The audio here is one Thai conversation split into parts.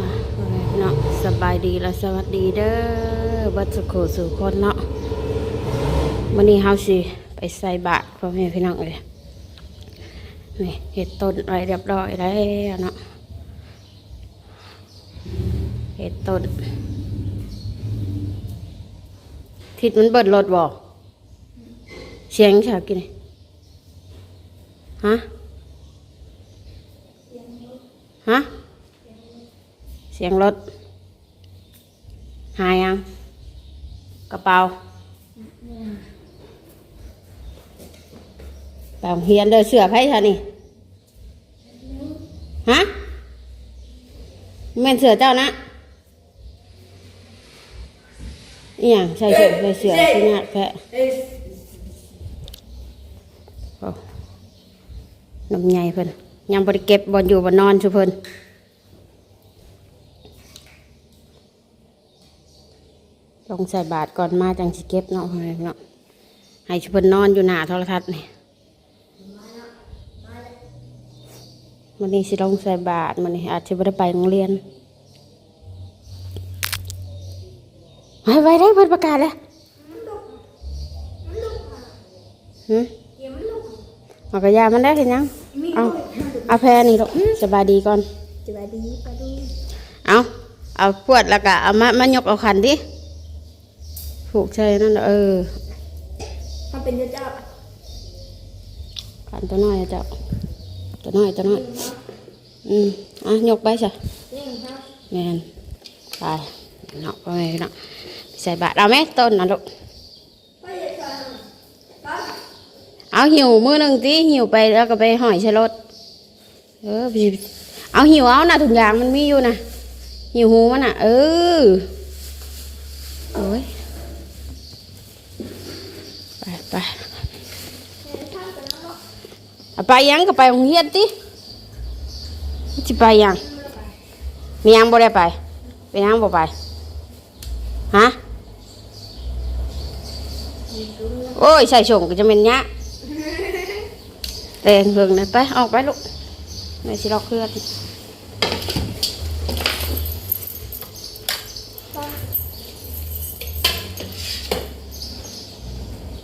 มาเนาะสบายดีและสวัสดีเด้อบัดสุขสู่คนเนาะวันนี้เฮาสิไปใส่บาตรพ่อแม่พี่น้องเลยนี่เห็ดต้นอะไรเรียบร้อยแล้วเนาะเห็ดต้นทิศมันเบิดรถบ่เสียงฉากกินฮะฮะ เสียงรถหายังกระเป๋าแปลงเฮียนเด้อเสือไพ่ท่านี่ฮะแม่นเสือเจ้านะอีหยังใส่เสือใส่เสือใส่หน้าแพะโอ้น้ำใหญ่เพิ่นยังบริเก็บบอลอยู่บนนอนชุเพิ่น ลงใส่บาทก่อนมาจังสิเก็บเนาะพ่อแม่พี่เนาะให้ชุเพิ่นนอนอยู่หน้าโทรทัศน์นี่มันนี้สิลงใส่บาทมันนี้อาจจะไม่ได้ไปโรงเรียนไว้ไว้ได้เพิ่นประกาศแล้วหืมเอากระยามันได้เห็นยังเอาเอาแพรนี่ลูกสบายดีก่อนสวัสดีปาดูเอาเอาพวดแล้วก็เอามามายกเอาขันดิ ผูกใช่นั่นน่ะเออทำเป็นเจ้าเจ้าขันตัวน้อยอะเจ้าตัวน้อยตัวน้อยอืมอะยกไปจ้ะนี่ครับแมนไปเนาะไปเนาะใส่บาตรเอาไหมต้นนะลูกไปเลยจ้าป้าเอาหิวมือหนึ่งทีหิวไปแล้วก็ไปห่อยใช้รถเออไปสิเอาหิวเอานะถุงยางมันมีอยู่นะหิวหูมันอะ เออโอ้ย ไปไปยังก็ไปโรงเรียนติจะไปยังมียังบ่ได้ไปไปยังบ่ไปฮะโอ้ยใส่ส่งก็จะเป็นยะเดินเบิ่งนะไปออกไปลูกไม่สิลอกเคลื่อน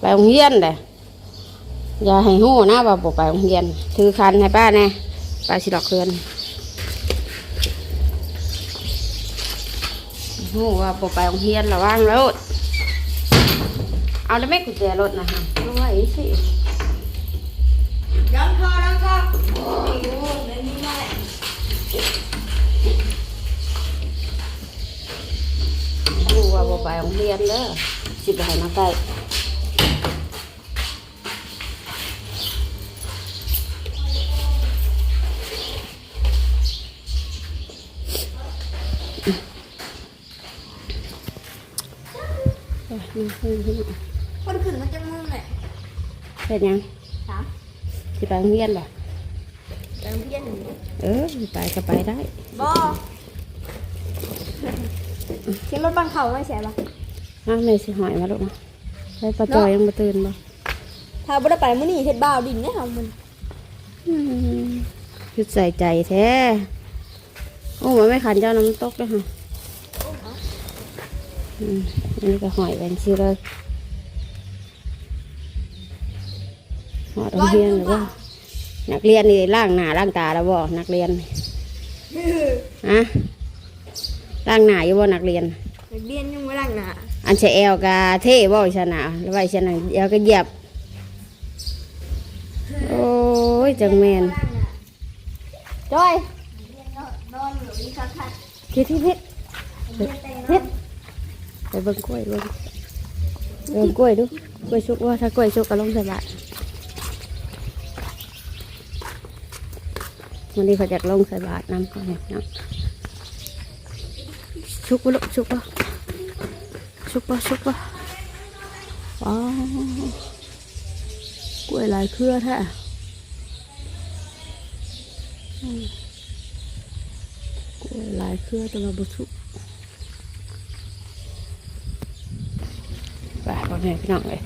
ไปโรงเรียนเลยอย่าให้หู้นะว่าบอกไปโรงเรียน ถือคันให้ป้าแน่ป้าสิล็อกเคลื่อนหู้ว่าบอกไปโรงเรียนระวังแล้วเอาแล้วไม่กุญแจรถนะฮะด้วยสิดังคอดังคอโอ้ยเดี๋ยวนี้มาแหละครูว่าบ่ไปโรงเรียนเด้อสิไปให้มาใกล้ เอ้ยมขึ้นขึ้นมาคนขึ้นมันจะมึงแหละเป็นยังสามสิไปโรงเรียนบ่แต่เพี้ยนเออไปก็ไปได้บอขียนรถบังเขาไม่ใช่ปะมาแม่สิหอยมาลูกมาไปปลาจอยยังมาตื่นบ่ถ้าบ่ได้ไปมื้อนี้เฮ็ดบ่าวดินเนี่ยค่ะมันอืมคือใส่ใจแท้ โอ้มันไม่ขันเจ้าน้ำตกเลยค่ะ อืมอันนี้ก็หอยแบนซีเลยหอดโรงเรียนหรือว่านักเรียนนี่ล่างหน้าล่างตาแล้วบ่นักเรียนนี่ฮะล่างหน้าอยู่บ่นักเรียนนักเรียนยังไม่ล้างหน้าอันเชเอลกาเท่บ่ชนะแล้วไว้ชนะเอลก็เหยียบโอ้ยจังแมนจ้อยนอนอยู่นี่คักคักคิดที่พิษเฮ็ดแต่งพิษ ไปเบิ่งกล้วยเบิ่งเบิ่งกล้วยดูกล้วยชุกว่าถ้ากล้วยชุกก็ลงใส่บาตรวันนี้เขาจะลงใส่บาตรน้ำก่อนเนี่ยน้ำชุกวะลูกชุกวะชุกวะชุกวะว้าวกล้วยหลายเครือแท้กล้วยหลายเครือแต่ว่าบุชุกไปพ่อ แม่พี่น้องเลย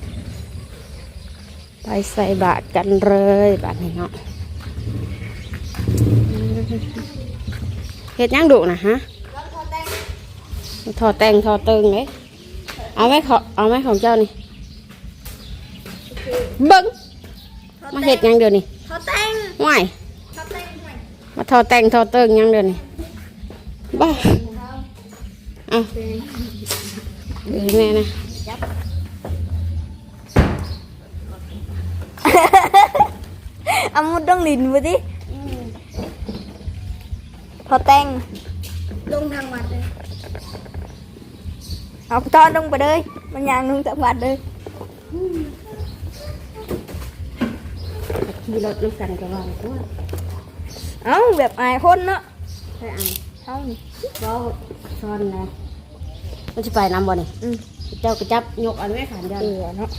ไปใส่บาตรกันเลยบาตรนี้เนาะเฮ็ดหยังดุนะฮะแล้วพอแต่งทอแต่งทอเติงเลยเอาไหมขอเอาไหมของเจ้านี่เบิ้งมาเฮ็ดหยังเดี๋ยวนี้พอแต่งห่วยพอแต่งใหม่มาทอแต่งทอเติงหยังเดี๋ยวนี้บ้าเอาเดี๋ยวแม่นะ เอามุดต้องลินไปดิพอแต่งลงทางวัดเลยเอาตอนลงไปเลย มันยางลงทางวัดเลยขี่รถลูกกันก็ว่าตัวเอ้าแบบอายคนเนาะใช่อันเอ้านี่ก็ซ้อนนะมันจะไปน้ำบ่นี่อืมเจ้าก็จับยกเอันไว้ขันเดียวเออเนาะ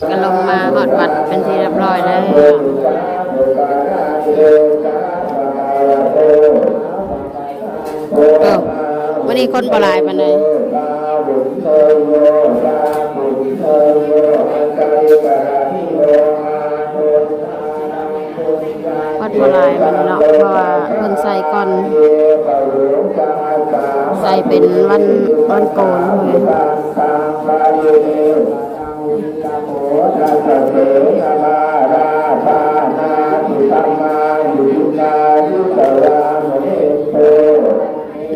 ก็ลงมาหอดวัดเป็นที่เรียบร้อยแล้วเออวันนี้คนปลายปานใดคนปลายมันเนาะเพราะว่าเพิ่นใส่ก่อนใส่เป็นวันวันโกนเลย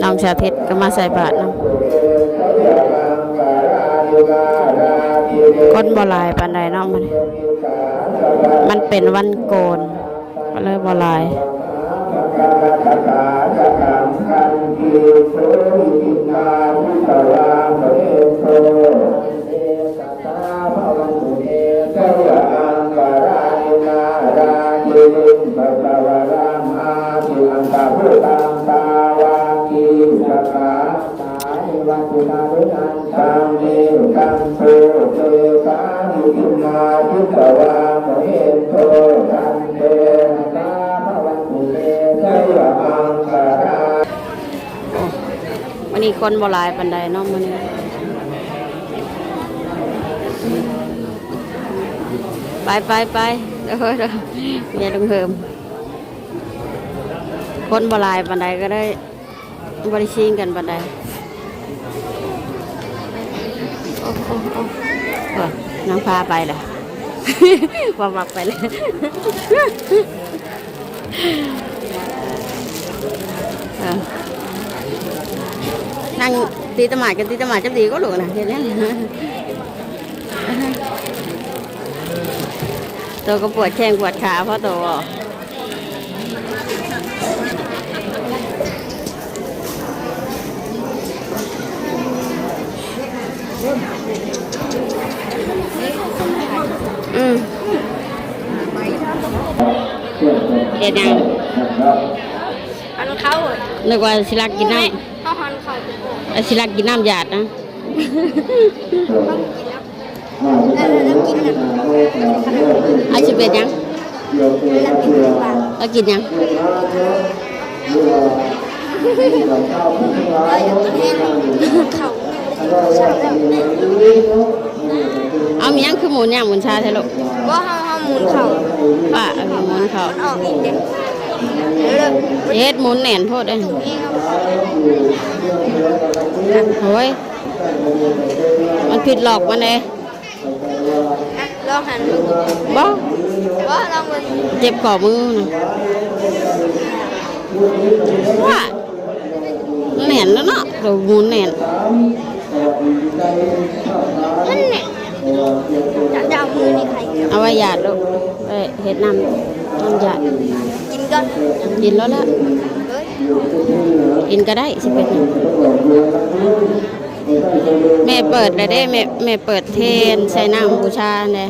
น้องชาทิตก็มาใส่บาตรนะคนบลายปานใดนาะมันมันเป็นวันโกนก็เลยบ่หลาย คนบ่หลายปานใดเนาะมื้อนี้ไปไปไปเด้อเด้ออย่าลงเหิมคนบ่หลายปานใดก็ได้บ่ได้ชิงกันปานใดโอ้โอ้โอ้น้องพาไปล่ะว่ามักไปเลยเออ นั่งตีตะหมาดกันตีตะหมาดจับดีก็หลูกนะเห็นไหมตัวก็ปวดแข้งปวดขาเพราะตัวบอกอืมเด็ดยังอันเขาเลยนึกว่าสิลักกินน้เอาสิลักกินน้ำหยาดนะแล้วแล้วกินน่ะไอาชิเป็นยังแล้วกินหรือเปล่าแล้วกินยังเราอยากกินแห้งเขาชาแล้วเนี่ยเอามียังคือหมูย่างหมูชาใช่ลูกว่าเขาเขาหมุนเขาป้าเอาหมูเขามันออกอีกเด็กเลิกเฮ็ดหมุนแหน่นโพดเอ้ยถูกเองครับ โอ้ยมันผิดหลอกมันเลยลองหันมึงบ่ว่าลองมึงเจ็บก่อมือนะว่ามันแหน่นแล้วเนาะเราหมุนแหน่นนั่นเนี่ยจะจะเอามือนี่ใครเอาไว้หยาดลูกไว้เฮ็ดน้ำน้ำหยาดกินก่อนกินแล้วละเฮ้ย กินก็ได้สิเป็นหยังแม่เปิดเลยได้แม่แม่เปิดเทนใส่น้ำบูชาเนี่ย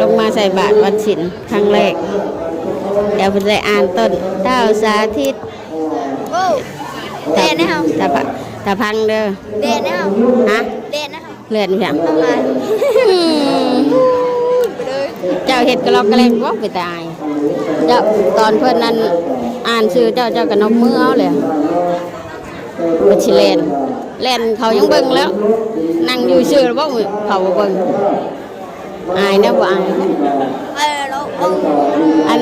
ลงมาใส่บาตรวันศิลครั้งแรกเดี๋ยวเพิ่นจะอ่านต้นเต้าสาธิตโอ้เดนนะครับตาพะตาพังเด้อเดนนะครับฮะเดนนะครับเลื่อนเพียงประมาณอืมไปเลยเจ้าเห็ดกระลอกกระเลงว่าไปตาย เจ้าตอนเพื่อนนั้นอ่านชื่อเจ้าเจ้าก็นกมือเอาเลยบัชิเลนเล่นเขายังเบิ่งแล้ว นั่งอยู่ชื่อแล้วบ่มือเขาบ่เบิ่งอายนะบ่อายนะเอาอัน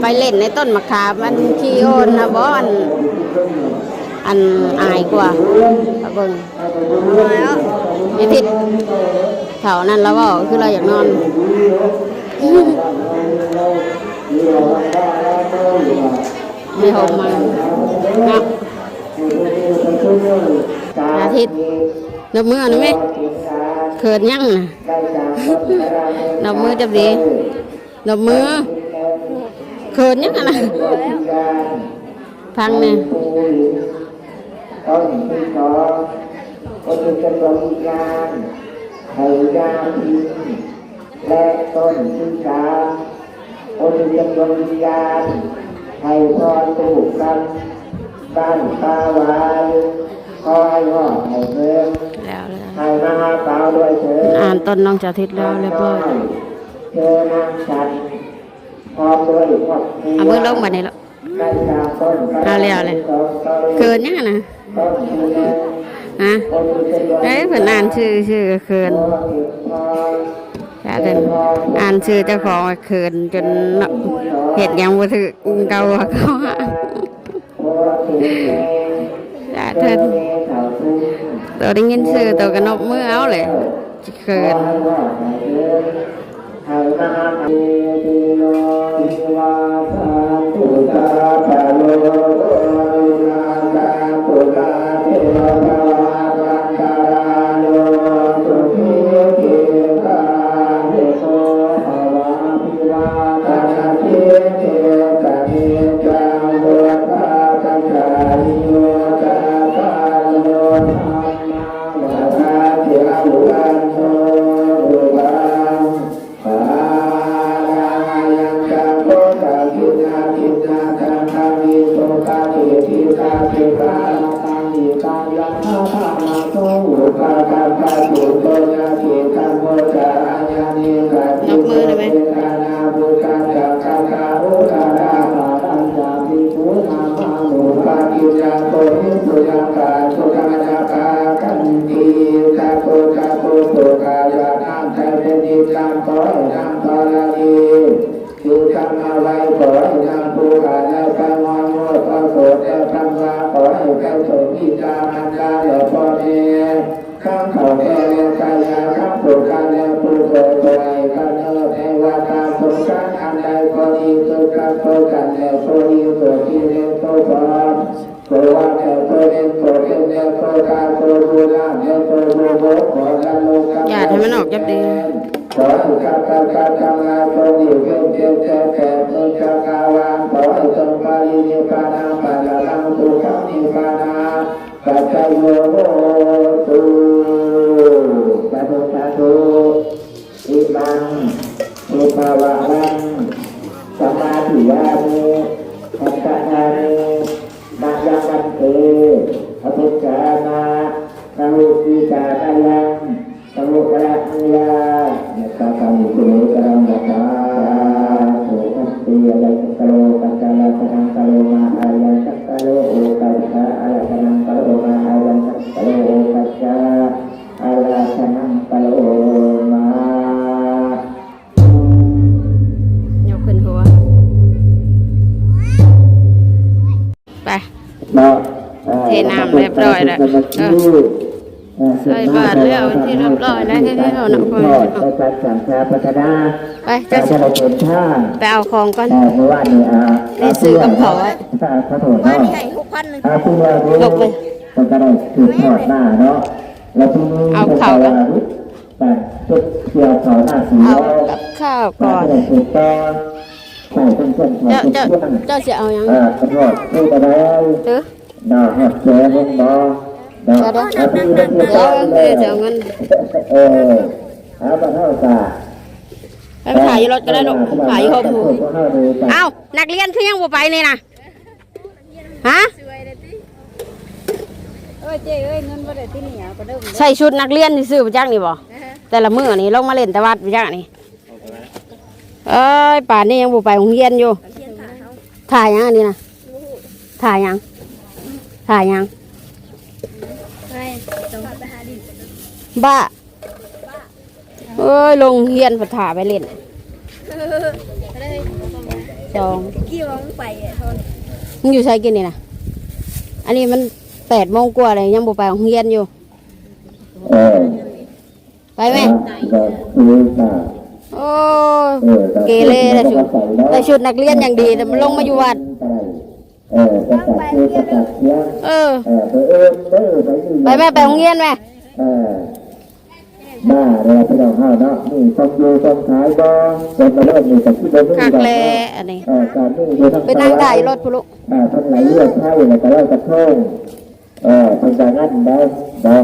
ไปเล่นในต้นมะขามมันขี้โอนนะบ่อันอันอายกว่าเอาเบิ่งแล้วนิทิศ แถวนั้นแล้วก็คือเราอยากนอนไม่หอมมันงับอาทิตย์นับมือหนูไหมเขินยั่งนะนับมือจับดีนับมือเขินยั่งนะฟังเนี่ยต้นที่อก็คือจำลองวิญญาณ ไข่ยาพินและต้นที่สามก็คือจำลองวิญญาณไข่พรตูกันบ้านตาวายคอยหอดไข่เพิ่มแล้วแล้วไข่มาหาเปล่าด้วยเถิดอ่านต้นน้องจาทิตย์แล้วเรียบร้อยเธอนางฉันพร้อมด้วยครอบครัวเอามือลงมาเนี่ยแล้วได้จากต้นเอาแล้วเลยเขินยังอะนะต้นที่หนึ่ง ฮะก็คือจำลองเอ้ยเพิ่นอ่านชื่อชื่อก็เขินจ้าเดินอ่านชื่อเจ้าของก็เขินจนเห็ดหยังบ่ถึกเก่าว่าเขาหาจ้าเดินตัวได้ยินชื่อตัวก็นบมือเอาเลยเขินย คือทำมาไว้ขอให้นำผู้ขาแล้วไปมอนโมดพระโสดแล้วทำมาขอให้แก้วสมพิจามันดาแล้วพ่อแม่ข้างเขาแก่แล้วกายาข้างผู้ขาแล้วผู้โสดตัวไอ้ข้าเนื้อเทวดาสงสารอันใดก็ดีสุดกันโตกันแล้วโตดีสุดที่เลี้ยงโตพร้อมโตว่าแล้วโตเลี้ยงโตเลี้ยงแล้วโตกาโตบูราแล้วโตบูโบขอละโลกอย่าให้มันออกจับดี ขอให้ข้าพเจ้าทำงานตรงอยู่เพื่อเจ้าแก่แก่เมื่อชากาวางขอให้ทรงปารินิพพานาปัจจังสุขังนิพพานาปัจจัยโยโห รียบร้อยแล้วเออใส่บาตรแล้วที่เรียบร้อยแล้วให้ให้เราหนักพอไปการสังฆาพัฒนาไปจะจะจะเป็นท่าไปเอาของก่อนแต่เมื่อวานนี้อ่าได้ซื้อกับเขาไว้ขอโทษบ้านเนาะนี่ให้หกพันหนึ่งอาคุณว่าดูยกเลยมันก็ได้ถือทอดหน้าเนาะแล้วทีนี้เอาเข่าก่อนแต่จุดเกี่ยวเขาหน้าสีเอาแล้วกับข้าวก่ก่ออนนได้ถูกต้องใส่เป็นเส้นขอเจ้างทุกเจ้าเรื่องเจ้าจะเอายังอ่าขอ โทษพูดไปแล้วตื้อดอกหักเจอเห็นบ่ดอกเดี๋ยวเอาที่เดี๋เรื่ยอวงเดี๋ยวเดี๋ยวเงินเออเอามาเท่ากันไปถ่ายอยู่รถก็ได้ลูกถ่ายอยู่ห้องหมู่เอาดูกันเอ้านักเรียนคือยังบ่ไปนี่นะฮะเอ้ยเจ้เอ้ยเงินบ่ได้ที่นี่เอาก็เริ่มใส่ชุดนักเรียนที่ซื้อมาจากนี่บ่แต่ละมื้อนี่ลงมาเล่นแต่วัดมาจากนี่เอ้ยป่านนี้ยังบ่ไปโรงเรียนอยู่ ถ่ายยังอันนี้นะถ่ายยัง ถ่ายยังไปต้องไปหาดินบ้าเอ้ยลงเรียนผัดถ่าไปเล่นสองกี่วันไปอะทนมึงอยู่ใช้กินนี่นะอันนี้มันแปดโมงกว่าเลยยังบ่ไปโรงเรียนอยู่เออไปไหมก็คือค่ะโอ้เออเกเรได้ชุดได้ชุดนักเรียนอย่างดีแต่มันลงมาอยู่วัด เออประกาศคือประกาศเสียงเออเออไปเอิ้นเด้อไปนี่ไปแม่ไปโรงเรียนไหมเออบ้าเลยพี่น้องเฮาเนาะนี่ต้องอยู่ต้องขายบ่เป็นมาเริ่มนี่กับที่บ่มีคักดอกแลอันนี้เออการนี่อยู่ทั้งไปนั่งได้รถพุลุอ่าทั้งไหลเลือดไข้แล้วก็เล่ากระทงเออทางการนั่นได้บ่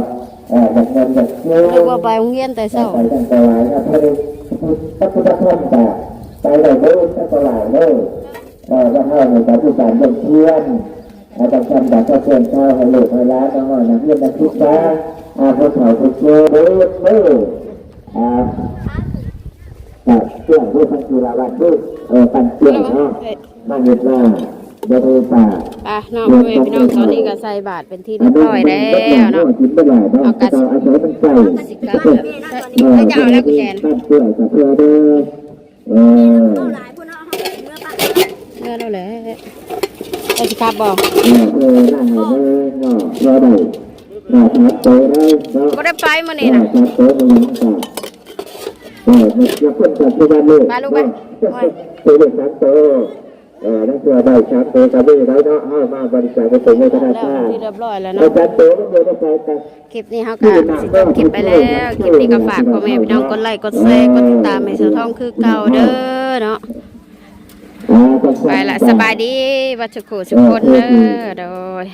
เออจากเงินจากเงินนึกว่าไปโรงเรียนแต่เช้าไปตั้งแต่หลายนะพระพระพุทธธรรมแต่ไปเลยเด้อตั้งแต่หลายเด้อเออ ว่าเฮาเนี่ยจะผู้การเดินเพื่อนอาจารย์ทำแบบเพื่อนเช้าให้ลูกให้ร้านน้องๆนักเรียนนักศึกษาอาผู้เฒ่าผู้เจอเด้อเด้ออ่าอ่าเชื่อด้วยพันธุราวัดด้วยเออปันเชื่อเนาะมาเห็นว่าเดี๋ยวไปป่าไปน้องพ่อแม่พี่น้องตอนนี้ก็ใส่บาตรเป็นที่เรียบร้อยแล้วเนาะกินไม่ได้เนาะเอาอาศัยมันใส่สิกลับแล้วถ้าจะเอาแล้วกุญแจ้งเพื่อจะเพื่อเอเออหลายคนเอาเขาเมื่อปะเมื่อ แล้วแหละไปสิครับบอกเออเออนั่งให้เด้อเนาะรอได้เนาะชัดโตได้เนาะก็ได้ไปมื้อเอนี้อนะชัดโตมันยังต่างเออมันจะคนจากที่บ้านลูกมาลูกไปโอ้ยตัวเด็กชัดโตเออนั่นคือได้ชัดโตกับนี่ได้เนาะเอามาบริจาคไปถึงในธนาแล้วคารที่เรียบร้อยแล้วเอาเนาะชัดโตมันอยู่ในใจกันคลิปนี้เขาก็สิจบคลิปไปแล้ว คลิปนี้ก็ฝากพ่อแม่พี่น้องกดไลค์กดแชร์กดติดตามให้เสือทองคือเก่าเด้อเนาะอ่าจังห ไปละสบายดีวัชโกสุกคนเด้อโดย